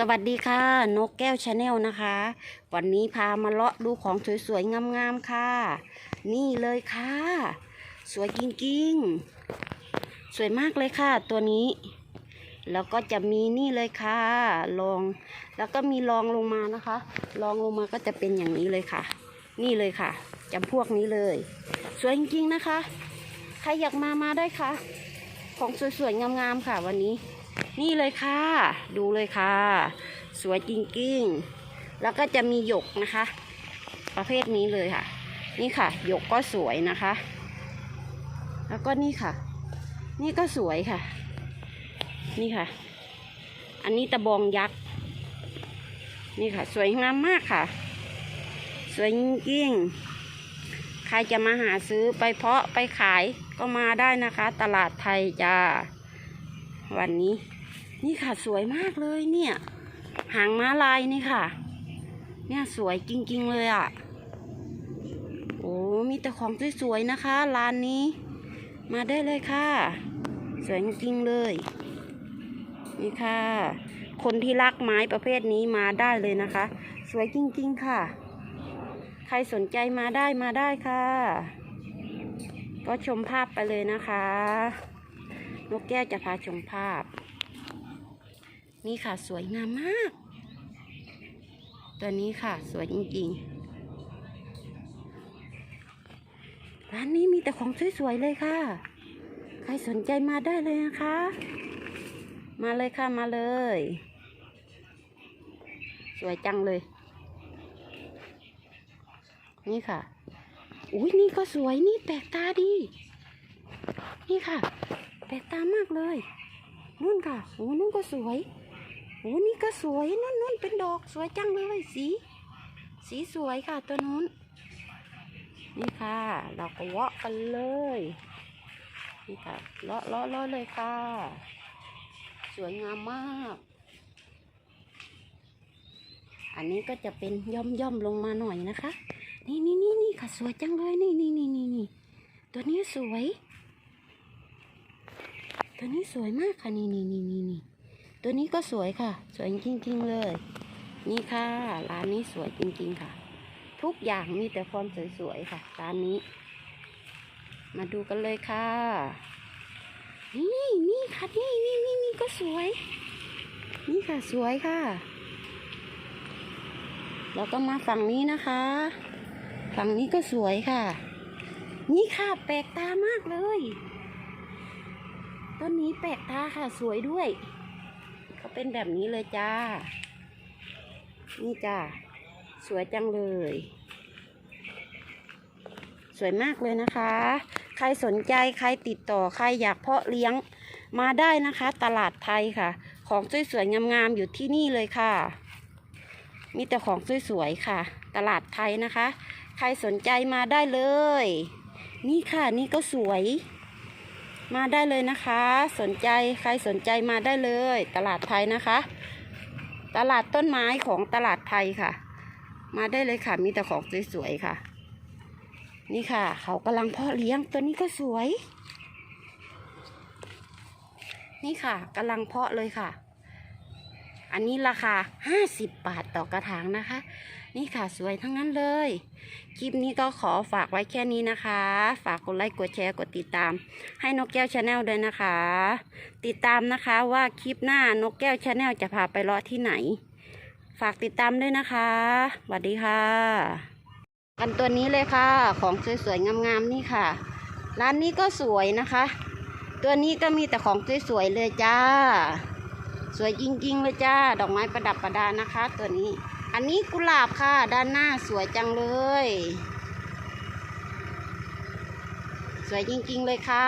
สวัสดีค่ะ นกแก้วชาแนลนะคะ วันนี้พามาเลาะดูของสวยๆ งามๆ ค่ะ นี่เลยค่ะ สวยจริงๆ สวยมากเลยค่ะ ตัวนี้ แล้วก็จะมีนี่เลยค่ะรอง แล้วก็มีรองลงมานะคะรองลงมาก็จะเป็นอย่างนี้เลยค่ะ นี่เลยค่ะจำพวกนี้เลย สวยจริงๆนะคะ ใครอยากมามาได้ค่ะ ของสวยๆ งามๆ ค่ะ วันนี้ นี่เลยค่ะ ดูเลยค่ะ สวยจริงๆ แล้วก็จะมีหยกนะคะ ประเภทนี้เลยค่ะ นี่ค่ะ หยกก็สวยนะคะ แล้วก็นี่ค่ะ นี่ก็สวยค่ะ นี่ค่ะ อันนี้ตะบองยักษ์นี่ค่ะ สวยงามมากค่ะ สวยจริงๆ ใครจะมาหาซื้อไปเพาะไปขายก็มาได้นะคะ ตลาดไทยจ้า วันนี้ นี่ค่ะสวยมากเลยเนี่ย หางม้าลายนี่ค่ะ เนี่ยสวยจริง ๆ เลยอะ่ะ โอ้มีแต่ของสวยๆนะคะร้านนี้ มาได้เลยค่ะ สวยจริงๆเลย นี่ค่ะ คนที่รักไม้ประเภทนี้มาได้เลยนะคะ สวยจริง ๆ ค่ะ ใครสนใจมาได้มาได้ค่ะ ก็ชมภาพไปเลยนะคะ นกแก้วจะพาชมภาพ นี่ค่ะสวยงามมาก ตัวนี้ค่ะสวยจริงๆ ร้านนี้มีแต่ของสวยๆเลยค่ะ ใครสนใจมาได้เลยนะคะ มาเลยค่ะมาเลย สวยจังเลย นี่ค่ะ อุ้ยนี่ก็สวยนี่แปลกตาดี นี่ค่ะ แปลกตามากเลยนู่นค่ะโอ้นู่นก็สวยโอ้นี่ก็สวยนู่นนู่นเป็นดอกสวยจังเลยสี สีสวยค่ะตัวนู้น นี่ค่ะ เราก็เลาะกันเลย นี่ค่ะเลาะเลาะเลาะเลยค่ะ สวยงามมาก อันนี้ก็จะเป็นย่อมย่อมลงมาหน่อยนะคะ นี่นี่นี่นี่ค่ะ สวยจังเลยนี่นี่นี่นี่นี่ตัวนี้สวย ตัวนี้สวยมากค่ะนี่นี่นี่นี่นี่ตัวนี้ก็สวยค่ะ สวยจริงๆเลย นี่ค่ะ ร้านนี้สวยจริงๆค่ะ ทุกอย่างมีแต่ความสวยๆค่ะ ร้านนี้ มาดูกันเลยค่ะ นี่นี่ค่ะนี่นี่นี่นี่ก็สวย นี่ค่ะสวยค่ะ แล้วก็มาฝั่งนี้นะคะ ฝั่งนี้ก็สวยค่ะ นี่ค่ะแปลกตามากเลย แปลกตาค่ะสวยด้วยก็เป็นแบบนี้เลยจ้า นี่จ้า สวยจังเลย สวยมากเลยนะคะ ใครสนใจใครติดต่อใครอยากเพาะเลี้ยงมาได้นะคะ ตลาดไทยค่ะ ของสวยๆงามๆอยู่ที่นี่เลยค่ะ มีแต่ของสวยๆค่ะ ตลาดไทยนะคะ ใครสนใจมาได้เลย นี่ค่ะนี่ก็สวย มาได้เลยนะคะ สนใจใครสนใจมาได้เลย ตลาดไทยนะคะ ตลาดต้นไม้ของตลาดไทยค่ะ มาได้เลยค่ะ มีแต่ของสวยๆค่ะ นี่ค่ะ เขากำลังเพาะเลี้ยงตัวนี้ก็สวย นี่ค่ะกำลังเพาะเลยค่ะ อันนี้ราคา 50 บาทต่อกระถางนะคะ นี่ค่ะสวยทั้งนั้นเลย คลิปนี้ก็ขอฝากไว้แค่นี้นะคะ ฝากกดไลค์กดแชร์กดติดตาม ให้นกแก้วชาแนลด้วยนะคะ ติดตามนะคะว่าคลิปหน้านกแก้วชาแนลจะพาไปเลาะที่ไหน ฝากติดตามด้วยนะคะสวัสดีค่ะกันตัวนี้เลยค่ะ ของสวยๆงามๆนี่ค่ะ ร้านนี้ก็สวยนะคะ ตัวนี้ก็มีแต่ของสวยๆเลยจ้า สวยจริงๆเลยจ้า ดอกไม้ประดับประดานะคะ ตัวนี้ อันนี้กุหลาบค่ะ ด้านหน้าสวยจังเลย สวยจริงๆเลยค่ะ